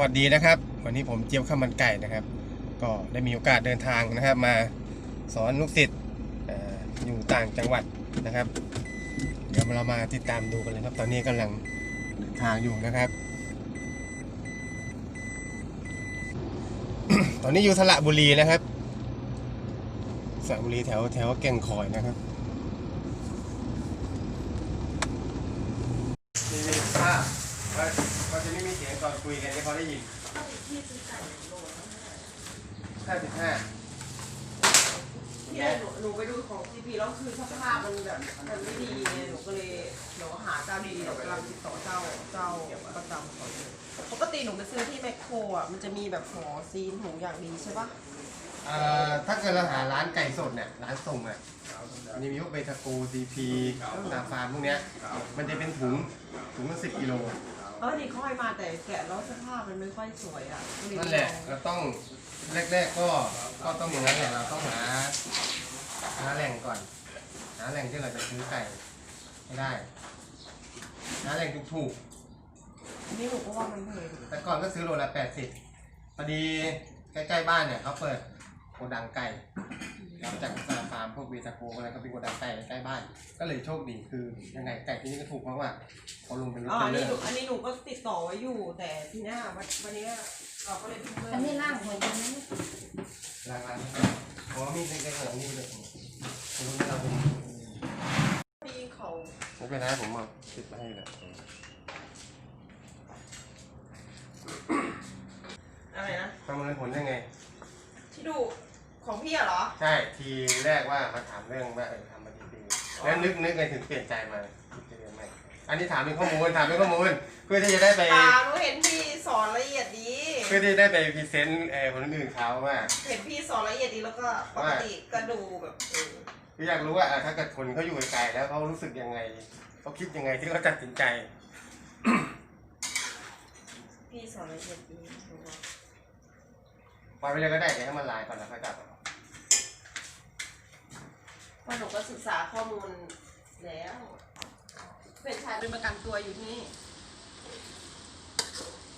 วัสดีนะครับ วันนี้ผมเจี๊ยบข้าวมันไก่นะครับ ก็ได้มีโอกาสเดินทางนะครับ มาสอนลูกศิษย์อยู่ต่างจังหวัดนะครับ เดี๋ยวเรามาติดตามดูกันเลยครับ ตอนนี้กำลังเดินทางอยู่นะครับ ตอนนี้อยู่สระบุรีนะครับสระบุรีแถวแถวแก่งคอยนะครับมีมีภาพว่าว่าจะไม่มีเสียงตอน คุยกันให้เขาได้ยินห้าสิบห้าเนี่ยหนูหนูไปดูของซีพีแล้วคือสภาพมันแบบมันไม่ดีไงหนูก็เลยเดี๋ยวหาเจ้าดีๆเดี๋ยวกำลังติดต่อเจ้าเจ้าประจำก่อนปกติหนูไปซื้อที่แมคโครอะมันจะมีแบบห่อซีนถุงอย่างดีใช่ปะเอ่อถ้าเกิดเราหาร้านไก่สดเนี่ยร้านส่งอะมันจะมีพวกเบทาโกซีพีนาฟาร์มพวกเนี้ยมันจะเป็นถุงถุงละสิบกิโล เออนี่เขาให้มาแต่แกะแล้วสภาพมันไม่ค่อยสวยอะก็เยนั่นแหละเราต้องแรกๆก็ก็ต้องอย่างนั้นแหละเราต้องหาหาแหล่งก่อน หาแหล่งที่เราจะซื้อไก่ให้ได้หาแหล่งถูกนี่หนูก็ว่ามันแพงๆแต่ก่อนก็ซื้อโลละแปดสิบพอดีใกล้ๆบ้านเนี่ยเขาเปิดโกดังไก่ แล้วจากซาฟาร์มพวกเบทาโกอะไรก็เป็นโกดังไก่ใกล้บ้าน ก็เลยโชคดีคือยังไงไก่ที่นี่ก็ถูกเพราะว่าเขาลงเป็นรถอ๋อเทรอัลนเลนี้อหนูร์อันนี้หนูก็ติดต่อไว้อยู่ แต่ทีเนี้ยวันวันนี้เราก็เลยเพิ่งเริ่มอันนี้ล่างหัวยังไม่ร้านๆเพราะว่ามีใกล้ๆของนี่เลยผมรู้ไม่เราเป็นมีเขาไม่เป็นไรผมเอาติดมาให้เลย อะไรนะ ประเมินผลยังไง ที่ดูของพี่อะเหรอ ใช่ทีแรกว่ามาถาม เรื่องว่าเออทำมากี่ปีแล้วนึกนึกไงถึงเปลี่ยนใจมาคิดจะเรียนใหม่อันนี้ถามเป็นข้อมูลถามเป็นข้อมูลเพื่อที่จะได้ไปตาหนูเห็นพี่สอนละเอียดดี เพื่อที่จะได้ไปพรีเซนต์เออคนอื่นเขาว่า เห็นพี่สอนละเอียดดีแล้วก็ปกติก็ดูแบบเออคืออยากรู้ว่าอะถ้าเกิดคนเขาอยู่ไกลๆแล้วเขารู้สึกยังไงเขาคิดยังไงที่เขาตัดสินใจ พี่สอนละเอียดดีหนูว่าปล่อยไปเลยก็ได้เดี๋ยวให้มันลายก่อนแล้วค่อยจับเอาเพ ราะหนูก็ศึกษาข้อมูลแล้วเป็นชายเป็นประกันตัวอยู่ที่นี่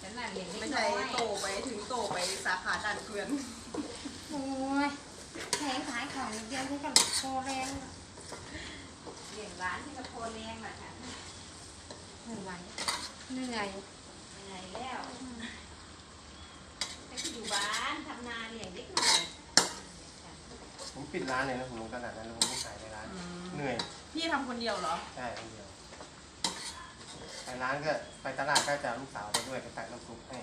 ฉันน่ะเลี้ยงเล็ไม่กใช่น้อยโตไปถึงโตไปสาขาด่านเกวียนโอ้ยแพงขายของนิดเดียวที่กับโคแรงเลี้ยงร้านที่กับโคแรงน่ะค่ะเหนื่อยเหนื่อยเหนื่อยแล้วไปอยู่บ้านทำนาเลี้ยงเล็กน้อย ผมปิดร้านเลยนะผมลงตลาดนั้นแล้วผมไม่ขายในร้านเหนื่อย พี่ทำคนเดียวเหรอ ใช่คนเดียวไปร้านก็ไปตลาดก็จะเอาลูกสาวไปด้วยไปตักน้ำซุปให้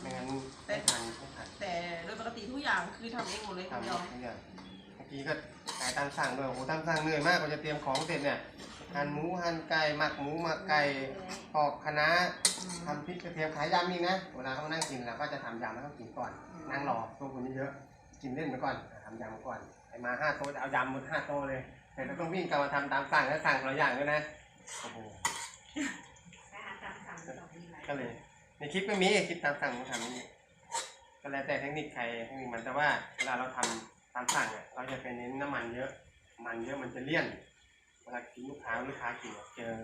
ไม่งั้นไม่ทันไม่ทันแต่โดยปกติทุกอย่างคือทำเองหมดเลยคนทำเดียวทุกอย่างเมื่อกี้ก็ขายตามสั่งด้วยโอ้โหตามสั่งเหนื่อยมากกว่าจะเตรียมของเสร็จเนี่ยหั่นหมูหั่นไก่หมักหมูหมักไก่ปอกคะน้าทำพริกกระเทียมขายยำอีกนะเวลาเขามานั่งกินเราก็จะทำยำแล้วก็กินก่อน นั่งรอตัวคนนี้เยอะกินเล่นไปก่อนทำยำก่อน ไอ้มาห้าโต๊ะจะเอายำหมดห้าโต๊ะเลยแต่เราต้องวิ่งกลับมาทำตามสั่งแล้วสั่งคนละอย่างด้วยนะโอ้โหไปหาตามสั่งดอกดีไหมก็เลย ในคลิปไม่มีคลิปตามสั่งผมทำนี่ก็แล้วแต่เทคนิคใครเทคนิคมันแต่ว่าเวลาเราทำตามสั่งอะเราจะเป็นเน้นน้ำมันเยอะ มันเยอะมันจะเลี่ยนเวลากินลูกค้าลูกค้ากินอะเจอ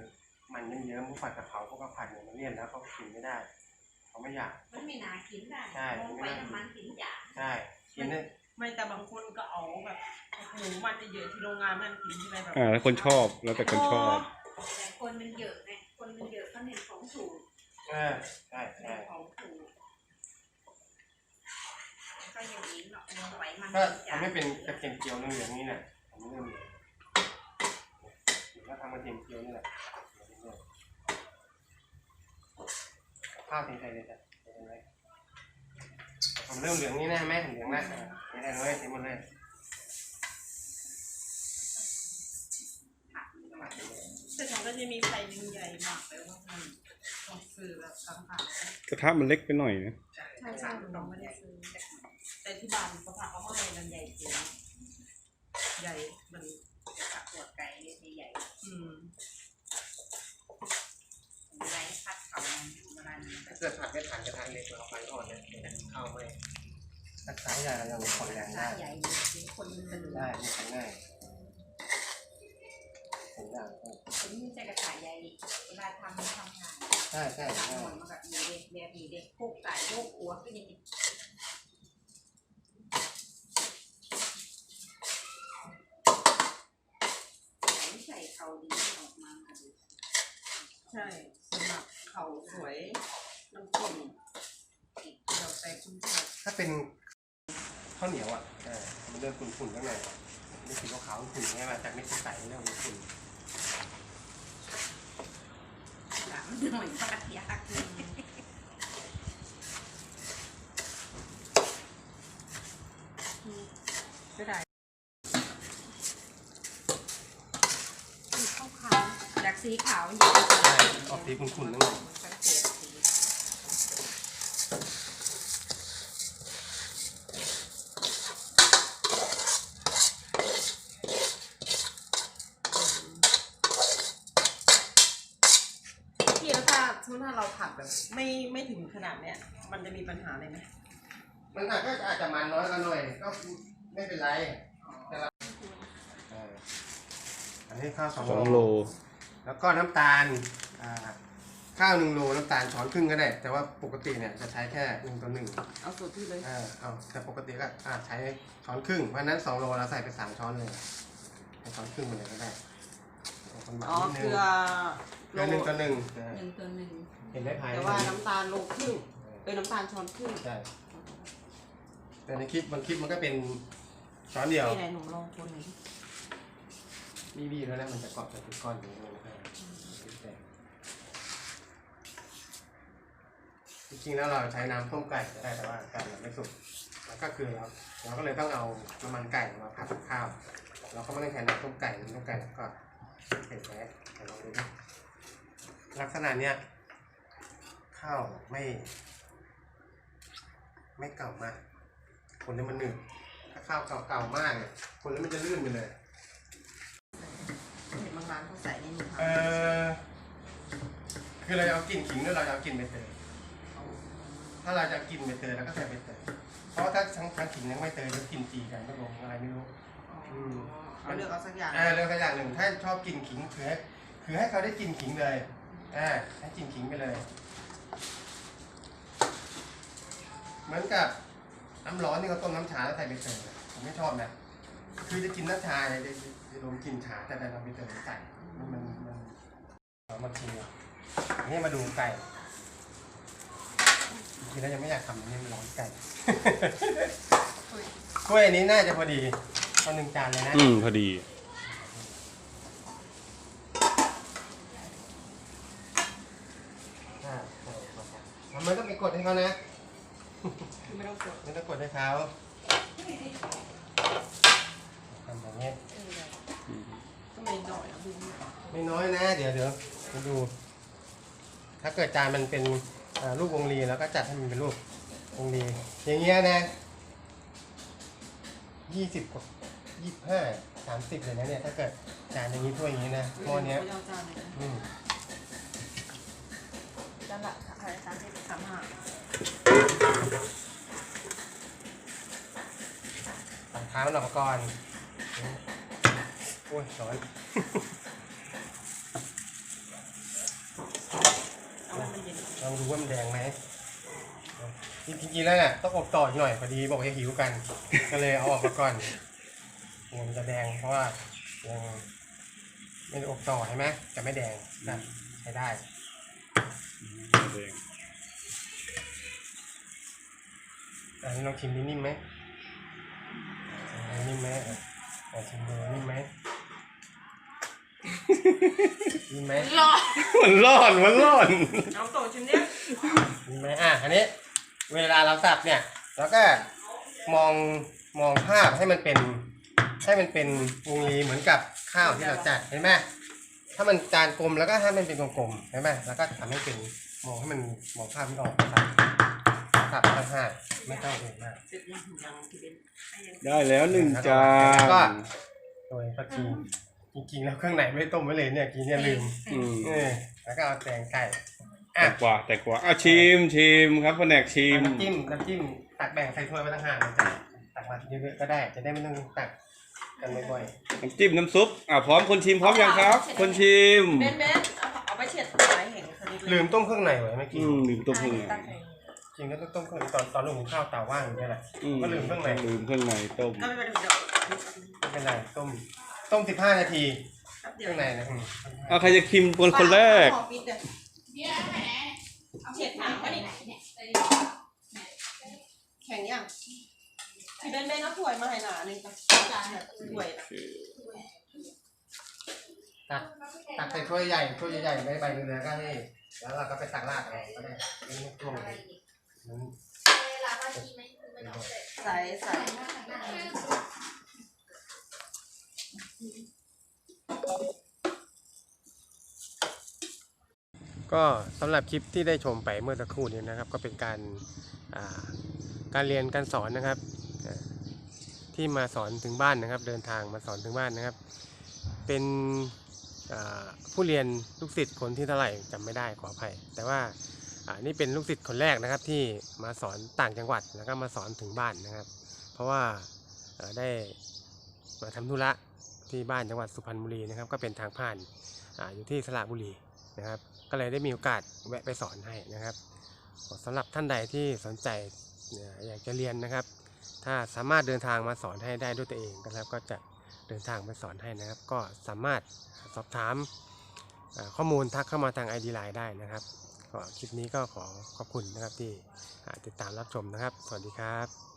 มันเยอะๆพวกผัดกะเพราพวกกะผัดเนี่ยมันเลี่ยนแล้วเขากินไม่ได้เขาไม่อยากมันมีนากินได้ใช่มองไปน้ำมันกินจ่าใช่กินเนี่ย ไม่แต่บางคนก็เอาแบบหมูมันเยอะๆที่โรงงานมันกินที่ไรแบบอ่าแล้วคนชอบแล้วแต่คนชอบ แต่คนมันเยอะไงคนมันเยอะเขาเน้นของสูงเออใช่เน้ใช่นของสูงก็อย่างนี้เนาะมองไปมันก็จ่าทำให้เป็นกระเทียมเจียวเหลืองๆนี่แหละผมเริ่มเหลืองก็ทำกระเทียมเจียวนี่แหละข้าวทิ้งใส่เลยจ้ะเห็นไหม ผมเริ่มเหลืองนี่แน่ไหมเหลืองแล้วอะไม่ได้เลยทิ้งหมดเลยแต่ฉันก็จะมีไข่ดินใหญ่มากเลยว่ามันต้องซื้อแบบต่างหากกระทะมันเล็กไปหน่อยนะใช่ใช่เราไม่ได้ซื้อแต่ที่บ้านเขาผักเขาไม่มันใหญ่จริงใหญ่ มันผักหัวไก่เนี่ยใหญ่ อืมไว้พัดเขาประมาณนี้ถ้าเกิดผัดไม่ทันกระทะเล็กเราไฟอ่อนเนี่ย เข้าไปถ้าสายใหญ่เรายังผ่อนแรงถ้าได้ใหญ่คนมันสะดวกได้ไม่ใช่ง่ายสองอย่างผมมีใจกระต่ายใหญ่เวลาทำทำงานใช่ใช่ทำใช่หมดมันแบบมีเด็กแบบมีเด็กพวกไก่พวกอัวก็ยังมีใส่เขาดีออกมาค่ะใช่สำหรับเขาสวยน้ำจิ้ม เดี๋ยวใส่คุณชายถ้าเป็นข้าวเหนียวอะเออมันเริ่มขุ่นๆข้างในนี่สีขาวๆขุ่นๆใช่ไหมจากไม่ใสๆเริ่มขุ่นหลังหน่อยปากยากไม่ได้สีขาวขาวจากสีขาวอยู่ใช่ออกสีขุ่นๆข้างใน สังเกตสี พี่แล้ว ถ้าสมมติถ้าเราผัดแบบ ไม่ไม่ถึงขนาดเนี้ยมันจะมีปัญหาอะไรไหมมันอาจก็อาจจะมันน้อยกันหน่อย ก็ไม่เป็นไรแต่ละเอออันนี้ข้าวสองสองโล โลแล้วก็น้ำตาลอ่าข้าวหนึ่งโลน้ำตาลช้อนครึ่งก็ได้ แต่ว่าปกติเนี่ยจะใช้แค่หนึ่งต่อหนึ่งเอาสูตรพี่เลยเออเอาแต่ปกติก็อาจใช้ช้อนครึ่งเพราะฉะนั้นสองโลเราใส่ไปสามช้อนเลยให้ช้อนครึ่งไปเลยก็ได้เอาคนหวานอ๋อนิดนึเกงลือ เกลือหนึ่งต่อหนึ่งเออหนึ่งตัวหนึ่งเห็นได้ภายแต่ว่าน้ำตาลโลครึ่งเป็นน้ำตาลช้อนครึ่งใช่แต่ในคลิปบางคลิปมันก็เป็นช้อนเดียวพี่ไหนหนูลองคนหน่อยดิบีบีแล้วนะมันจะเกาะกับทุกก้อนอย่างนี้เลยนะครับจริงๆแล้วเราใช้น้ำต้มไก่ก็ได้แต่ว่าไก่เราไม่สุกแล้วก็คือเราเราก็เลยต้องเอาน้ำมันไก่มาผัดกับข้าว เราก็ไม่ต้องใช้น้ำต้มไก่น้ำต้มไก่ก็เสร็จแล้วเดี๋ยวลองดูดิ ลักษณะเนี้ยข้าวไม่ ไม่เก่ามากคนนี้มันหนึบถ้าข้าวเก่าๆมากเนี่ยคนนี้มันจะลื่นไปเลยเห็นบางร้านเขาใส่ในนี้เออคือเราจะเอากลิ่นขิงหรือเราจะเอากลิ่นใบเตยถ้าเราจะเอากลิ่นใบเตยเราก็ใส่ใบเตยเพราะว่าถ้าทั้งทั้งขิงทั้งใบเตยจะกลิ่นตีกันก็ลงอะไรไม่รู้เขาเลือกเอาสักอย่างอ่าเรื่องตัวอย่างหนึ่งถ้าชอบกินขิงคือให้คือให้เขาได้กินขิงเลย อ่าให้กินขิงไปเลย เหมือนกับน้ำร้อนที่เขาต้มน้ำชาแล้วใส่ใบเตยอะผมไม่ชอบนะคือจะกินน้ำชาเนี่ยจะจะลงกินชาแต่แต่เราใบเตยใส่มันมันมันเอามากินอะอันนี้มาดูไก่จริงๆแล้วยังไม่อยากทำอันนี้มันร้อนไก่กล้วยอันนี้น่าจะพอดีเอาหนึ่งจานเลยนะ อืมพอดี อ่าทำไมต้องไป กดให้เขานะ ไม่ต้องกดไม่ต้องกดให้เขาทำแบบนี้ก็ไม่หน่อยนะพี่ไม่น้อยนะ เดี๋ยวเดี๋ยวมาดู ถ้าเกิดจานมันเป็นอ่ารูปวงรีแล้วก็จัดให้มันเป็นรูปวงรีอย่างเงี้ยนะยี่สิบกว่ายี่สิบห้าสามสิบเลยนะเนี่ยถ้าเกิดจานอย่างนี้ถ้วยอย่างนี้นะหม้อเนี้ย ไม่เอาจานเลยนะอืมจานละใครจานที่สามหาตัดเท้ามันออกมาก่อนโอ้ยร้อนเอาให้มันเย็นลองดูว่ามันแดงไหมจริงๆแล้วเนี่ยต้องอบต่ออีกหน่อยพอดีบอกจะหิวกัน ก็เลยเอาออกมาก่อนมันจะแดงเพราะว่ายังไม่ได้อบต่อใช่ไหมจะไม่แดงนะใช้ได้ แดง อันนี้ลองชิมดินิ่มไหมอ่านิ่มไหมอะลองชิมดูนิ่มไหมนิ่มไหมรอมันร้อนมันร้อนเอาโตชิมเนี้ยนิ่มไหมอะอันนี้ เวลาเราสับเนี่ยเราก็มองมองภาพให้มันเป็นให้มันเป็นวงรีเหมือนกับข้าวที่เราจัดเห็นไหมถ้ามันจานกลมแล้วก็ให้มันเป็นกลมๆเห็นไหมแล้วก็ทำให้เป็นมองให้มันมองภาพไม่ออกครับ สับต่างหากไม่ต้องเองมากเสร็จยังยังพี่เบนได้แล้วหนึ่งจาแล้วก็นโดยผักชีจริงๆ แล้วเครื่องไหนไม่ได้ต้มไว้เลยเนี่ยกินเนี่ยลืมอืมเออแล้วก็เอาแตงไก่แต่อะกว่าแต่กว่าอะชิมชิมครับแผนกชิม น้ำจิ้มน้ำจิ้มตักแบ่งใส่ถ้วยไว้ต่างหากเลยจ้ะตักมาเยอะๆก็ได้ จะได้ไม่ต้องตักกันบ่อยน้ำจิ้มน้ำซุปอะพร้อมคนชิมพร้อมยังครับ คนชิม เบนเบนเอาเอาไปเช็ดหัวให้เห็นคดีๆลืมต้มเครื่องในไว้เมื่ออืกี้มลืมต้มเครื่องในตั้งใจ จริงก็ต้องต้มเครื่องในตอนตอนลงหุงข้าวเตาว่างอย่างเงี้ยแหละ อืมก็ลืมเครื่องใน ลืมเครื่องในต้ม ก็ไม่เป็นไรเดี๋ยวไม่เป็นไรต้มต้มสิบห้านาทีแป๊บเคเดียรื่วองในนะอืมเอาใครจะชิมคนคนแรก ขอปิดเลยเช็ดหางก็นี่แข็งยังพี่เบนเบนเอาถ้วยมาให้หนาหนึ่งไปถ้วยนะตักตักใส่ถ้วยใหญ่ถ้วยใหญ่ๆใบใบเรือก็ให้แล้วเราก็ไปตักราดเอาก็ได้เป็นลูกช่วงอืม ใส่ใส่ก็สำหรับคลิปที่ได้ชมไปเมื่อสักครู่นี้นะครับ ก็เป็นการการเรียนการสอนนะครับ ที่มาสอนถึงบ้านนะครับ เดินทางมาสอนถึงบ้านนะครับ เป็นผู้เรียนลูกศิษย์คนที่เท่าไหร่จำไม่ได้ขออภัย แต่ว่า อ่านี่เป็นลูกศิษย์คนแรกนะครับที่มาสอนต่างจังหวัดแล้วก็มาสอนถึงบ้านนะครับ เพราะว่าได้มาทำธุระที่บ้านจังหวัดสุพรรณบุรีนะครับ ก็เป็นทางผ่านออยู่ที่สระบุรีนะครับ ก็เลยได้มีโอกาสแวะไปสอนให้นะครับสำหรับท่านใดที่สนใจอยากจะเรียนนะครับ ถ้าสามารถเดินทางมาสอนให้ได้ด้วยตัวเองนะครับ ก็จะเดินทางไปสอนให้นะครับ ก็สามารถสอบถามข้อมูลทักเข้ามาทาง ID Line ได้นะครับ ก็คลิปนี้ก็ขอขอบคุณนะครับที่ติดตามรับชมนะครับ สวัสดีครับ